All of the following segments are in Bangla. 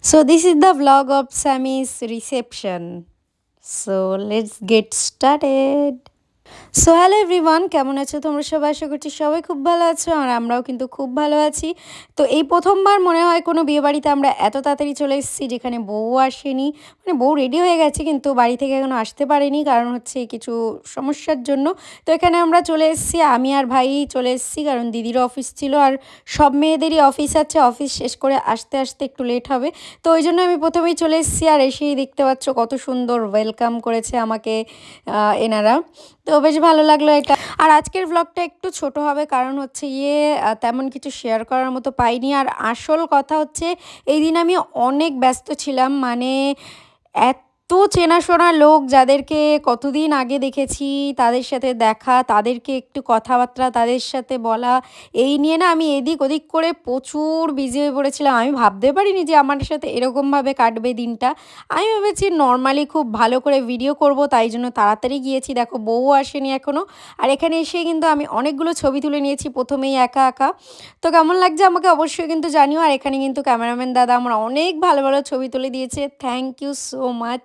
So, this is the vlog of Sammy's reception. So, let's get started. So hello everyone কেমন আছো তোমরা সবাই? আশা করছি সবাই খুব ভালো আছো আর আমরাও কিন্তু খুব ভালো আছি। তো এই প্রথমবার মনে হয় কোনো বিয়েবাড়িতে আমরা এত তাড়াতাড়ি চলে এসেছি যেখানে বউ আসেনি। মানে বউ রেডি হয়ে গেছে কিন্তু বাড়ি থেকে এখনও আসতে পারেনি কারণ হচ্ছে কিছু সমস্যার জন্য। তো এখানে আমরা চলে এসেছি, আমি আর ভাই চলে এসেছি কারণ দিদির অফিস ছিল আর সব মেয়েদেরই অফিস আছে অফিস শেষ করে আসতে আসতে একটু লেট হবে। তো ওই জন্য আমি প্রথমেই চলে এসেছি আর এসেই দেখতে পাচ্ছ কত সুন্দর ওয়েলকাম করেছে আমাকে এনারা। তো বেশ ভালো লাগল এটা। আর আজকের ব্লগটা একটু ছোট হবে, কারণ হচ্ছে ইয়ে তেমন কিছু শেয়ার করার মতো পাইনি। আর আসল কথা হচ্ছে, এই দিন আমি অনেক ব্যস্ত ছিলাম মানে এত এত চেনাশোনা লোক যাদেরকে কতদিন আগে দেখেছি, তাদের সাথে দেখা, তাদেরকে একটু কথাবার্তা, তাদের সাথে বলা, এই নিয়ে না আমি এদিক ওদিক করে প্রচুর বিজি হয়ে পড়েছিলাম। আমি ভাবতে পারিনি যে আমার সাথে এরকমভাবে কাটবে দিনটা। আমি ভেবেছি নর্মালি খুব ভালো করে ভিডিও করব, তাই জন্য তাড়াতাড়ি গিয়েছি। দেখো, বউ আসেনি এখনও আর এখানে এসে কিন্তু আমি অনেকগুলো ছবি তুলে নিয়েছি, প্রথমেই একা একা। তো কেমন লাগছে আমাকে অবশ্যই কিন্তু জানিও। আর এখানে কিন্তু ক্যামেরাম্যান দাদা আমার অনেক ভালো ভালো ছবি তুলে দিয়েছে। থ্যাংক ইউ সো মাচ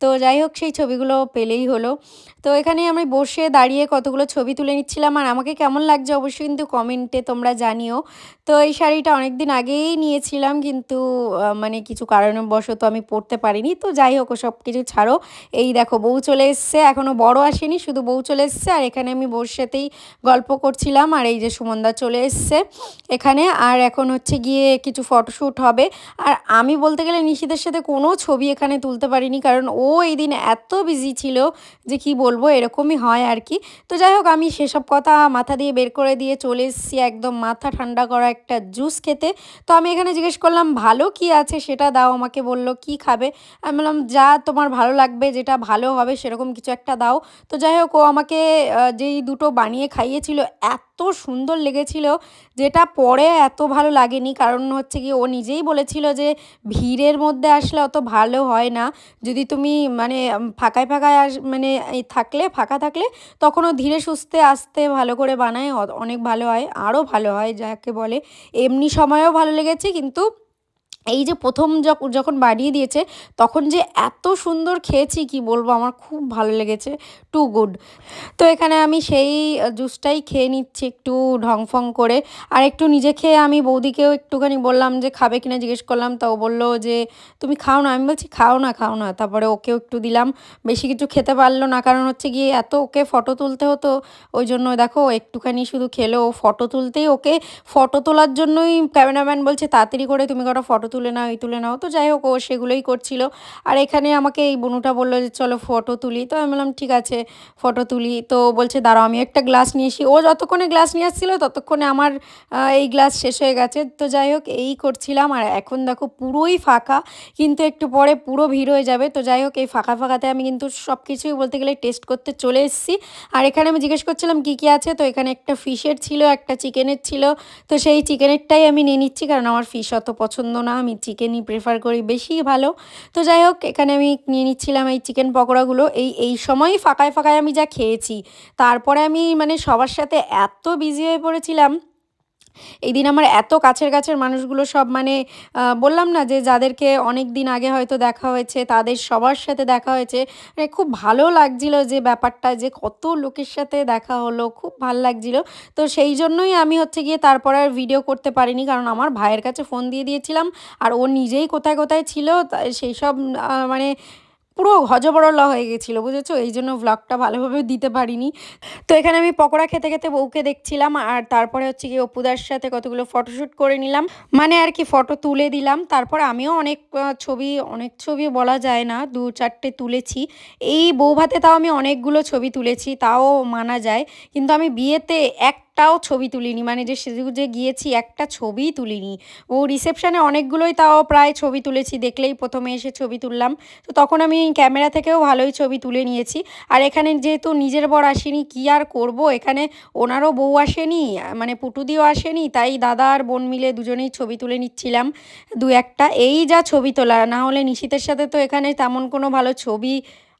তো যাই হোক, সেই ছবিগুলো পেলেই হলো। তো এখানে আমি বসে দাঁড়িয়ে কতগুলো ছবি তুলে নিচ্ছিলাম, আর আমাকে কেমন লাগছে অবশ্যই কিন্তু কমেন্টে তোমরা জানিও। তো এই শাড়িটা অনেক দিন আগেই নিয়েছিলাম, কিন্তু মানে কিছু কারণবশত আমি পরতে পারিনি। তো যাই হোক সব কিছু ছাড়ো। এই দেখো, বউ চলে এসছে এখনও বড় আসেনি, শুধু বউ চলে এসছে, আর এখানে আমি বউর সাথেই গল্প করছিলাম, আর এই যে সুমনদা চলে এসছে এখানে। আর এখন হচ্ছে গিয়ে কিছু ফটোশ্যুট হবে। আর আমি বলতে গেলে নিশিদের সাথে কোনো ছবি এখানে তুলতে পারিনি, কারণ ও এই দিন এত বিজি ছিল যে কি বলব, এরকমই হয় আর কি তো যাই হোক, আমি সেসব কথা মাথা দিয়ে বের করে দিয়ে চলে এসেছি একদম মাথা ঠান্ডা করা একটা জুস খেতে। তো আমি এখানে জিজ্ঞেস করলাম, ভালো কি আছে? সেটা দাও, আমাকে বলল, কি খাবে? আমি বললাম, যা তোমার ভালো লাগবে, যেটা ভালো হবে সেরকম কিছু একটা দাও। তো যাই হোক, ও আমাকে যেই দুটো বানিয়ে খাইয়েছিল, এত সুন্দর লেগেছিল যেটা পরে এত ভালো লাগেনি। কারণ হচ্ছে কি ও নিজেই বলেছিল যে ভিড়ের মধ্যে আসলে অত ভালো হয় না। যদি তুমি মানে ফাঁকায় ফাঁকায় আস মানে থাকলে, ফাঁকা থাকলে তখনও ধীরে সুস্থে আসতে ভালো করে বানায়। অনেক ভালো হয়, আরও ভালো হয় যাকে বলে। এমনি সময়ও ভালো লেগেছে কিন্তু এই যে প্রথম যখন বাড়িয়ে দিয়েছে, তখন যে এত সুন্দর খেয়েছি, কি বলব, আমার খুব ভালো লেগেছে। টু গুড তো এখানে আমি সেই জুসটাই খেয়ে নিচ্ছি একটু ঢংফং করে। আর একটু নিজে খেয়ে আমি বৌদিকেও একটুখানি বললাম যে, খাবে কিনা? জিজ্ঞেস করলাম, তাও বলল যে, তুমি খাও না। আমি বলছি, খাও না খাও না। তারপরে ওকেও একটু দিলাম। বেশি কিছু খেতে পারল না, কারণ হচ্ছে গিয়ে এত ওকে ফটো তুলতে হতো, ওই জন্য দেখো একটুখানি শুধু খেলো। ফটো তুলতেই ওকে ফটো তোলার জন্যই ক্যামেরাম্যান বলছে, তাড়াতাড়ি করে তুমি কটা ফটো তুলে নাও, এই তুলে নাও। তো যাই হোক, ও সেগুলোই করছিল। আর এখানে আমাকে এই বনুটা বলল যে, চলো ফটো তুলি। তো আমি বললাম, ঠিক আছে, ফটো তুলি। তো বলছে, দাঁড়াও, আমি একটা গ্লাস নিয়ে এসি ও যতক্ষণে গ্লাস নিয়ে আসছিল, ততক্ষণে আমার এই গ্লাস শেষ হয়ে গেছে। তো যাই হোক, এই করছিলাম। আর এখন দেখো, পুরোই ফাঁকা। কিন্তু একটু পরে পুরো ভিড় হয়ে যাবে। তো যাই হোক, এই ফাঁকা ফাঁকাতে আমি কিন্তু সব কিছুই বলতে গেলে টেস্ট করতে চলে এসেছি। আর এখানে আমি জিজ্ঞেস করছিলাম, কী কী আছে? তো এখানে একটা ফিশের ছিল, একটা চিকেনের ছিল। তো সেই চিকেনেরটাই আমি নিয়ে নিচ্ছি, কারণ আমার ফিশ অত পছন্দ না। আমি চিকেনই প্রেফার করি, বেশি ভালো। তো যাই হোক এখানে আমি নিয়ে নিচ্ছিলাম এই চিকেন পকোড়াগুলো। এই এই সময় ফাঁকায় ফাঁকায় আমি যা খেয়েছি। তারপরে আমি মানে সবার সাথে এত বিজি হয়ে পড়েছিলাম এই দিন আমার এত কাছের কাছের মানুষগুলো সব মানে বললাম না যে যাদেরকে অনেক দিন আগে হয়তো দেখা হয়েছে, তাদের সবার সাথে দেখা হয়েছে। মানে খুব ভালো লাগছিল যে ব্যাপারটা, যে কত লোকের সাথে দেখা হলো, খুব ভালো লাগছিল। তো সেই জন্যই আমি হচ্ছে গিয়ে তারপর আর ভিডিও করতে পারিনি, কারণ আমার ভাইয়ের কাছে ফোন দিয়ে দিয়েছিলাম, আর ও নিজেই কোথায় কোথায় ছিল সেই সব মানে পুরো হজবরলা হয়ে গেছিল, বুঝেছ? এই জন্য ভ্লগটা ভালোভাবে দিতে পারিনি। তো এখানে আমি পকোড়া খেতে খেতে বউকে দেখছিলাম, আর তারপরে হচ্ছে কি অপুদার সাথে কতগুলো ফটোশ্যুট করে নিলাম। মানে আর কি ফটো তুলে দিলাম, তারপর আমিও অনেক ছবি অনেক ছবি বলা যায় না, দু চারটে তুলেছি। এই বউ ভাতে তাও আমি অনেকগুলো ছবি তুলেছি, তাও মানা যায়। কিন্তু আমি বিয়েতে এক একটাও ছবি তুলিনি। মানে যে যে গিয়েছি, একটা ছবিই তুলিনি। ও রিসেপশানে অনেকগুলোই তাও প্রায় ছবি তুলেছি, দেখলেই প্রথমে এসে ছবি তুললাম। তো তখন আমি ক্যামেরা থেকেও ভালোই ছবি তুলে নিয়েছি। আর এখানে যেহেতু নিজের বর আসেনি, কি আর করব? এখানে ওনারও বউ আসেনি মানে পুটুদিও আসেনি, তাই দাদা আর বোন মিলে দুজনেই ছবি তুলে নিচ্ছিলাম দু একটা। এই যা ছবি তোলা, না হলে নিশিতের সাথে তো এখানে তেমন কোনো ভালো ছবি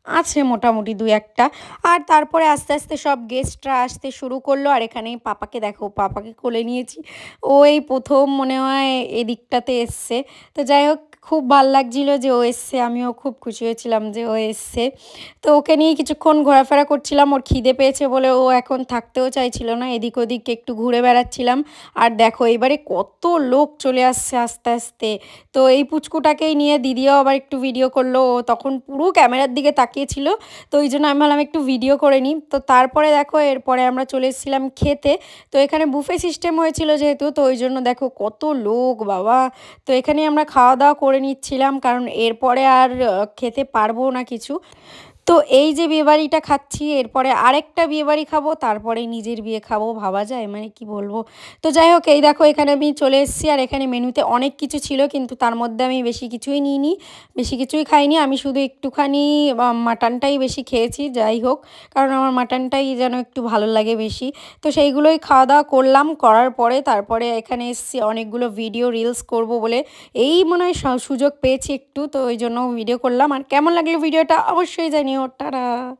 আছে মোটামুটি দু একটা। আর তারপরে আস্তে আস্তে সব গেস্টরা আসতে শুরু করল। আর এখানে পাপাকে দেখো, পাপাকে কোলে নিয়েছি। ও এই প্রথম মনে হয় এদিকটাতে এসছে। তো যাই হোক খুব ভালো লাগছিল যে ও এসছে, আমিও খুব খুশি হয়েছিলাম যে ও এসছে। তো ওকে নিয়ে কিছুক্ষণ ঘোরাফেরা করছিলাম, ওর খিদে পেয়েছে বলে ও এখন থাকতেও চাইছিল না, এদিক ওদিক একটু ঘুরে বেড়াচ্ছিলাম। আর দেখো, এবারে কত লোক চলে আসছে আস্তে আস্তে। তো এই পুচকুটাকেই নিয়ে দিদিও আবার একটু ভিডিও করল, ও তখন পুরো ক্যামেরার দিকে তাকিয়েছিল। তো ওই জন্য আমি ভাবলাম একটু ভিডিও করে নিই। তো তারপরে দেখো, এরপরে আমরা চলে এসেছিলাম খেতে। তো এখানে বুফে সিস্টেম হয়েছিল যেহেতু, তো ওই জন্য দেখো কত লোক, বাবা। তো এখানে আমরা খাওয়া দাওয়া করে নিচ্ছিলাম কারণ এরপরে আর খেতে পারব না কিছু। তো এই যে বিয়েবাড়িটা খাচ্ছি, এরপরে আরেকটা বিয়েবাড়ি খাব তারপরে নিজের বিয়ে খাব, ভাবা যায় মানে কি বলব? তো যাই হোক, এই দেখো, এখানে আমি চলে এসেছি, আর এখানে মেনুতে অনেক কিছু ছিল, কিন্তু তার মধ্যে আমি বেশি কিছুই নিইনি, বেশি কিছুই খাইনি, আমি শুধু একটুখানি মাটনটাই বেশি খেয়েছি, যাই হোক, কারণ আমার মাটনটাই যেন একটু ভালো লাগে বেশি। তো সেইগুলোই খাওয়া দাওয়া করলাম, করার পরে তারপরে এখানে এসেছি, অনেকগুলো ভিডিও রিলস করব বলে, এই মনে হয় সুযোগ পেয়েছি একটু, তো ওই জন্য ভিডিও করলাম, আর কেমন লাগল ভিডিওটা অবশ্যই জানিও। ta-da.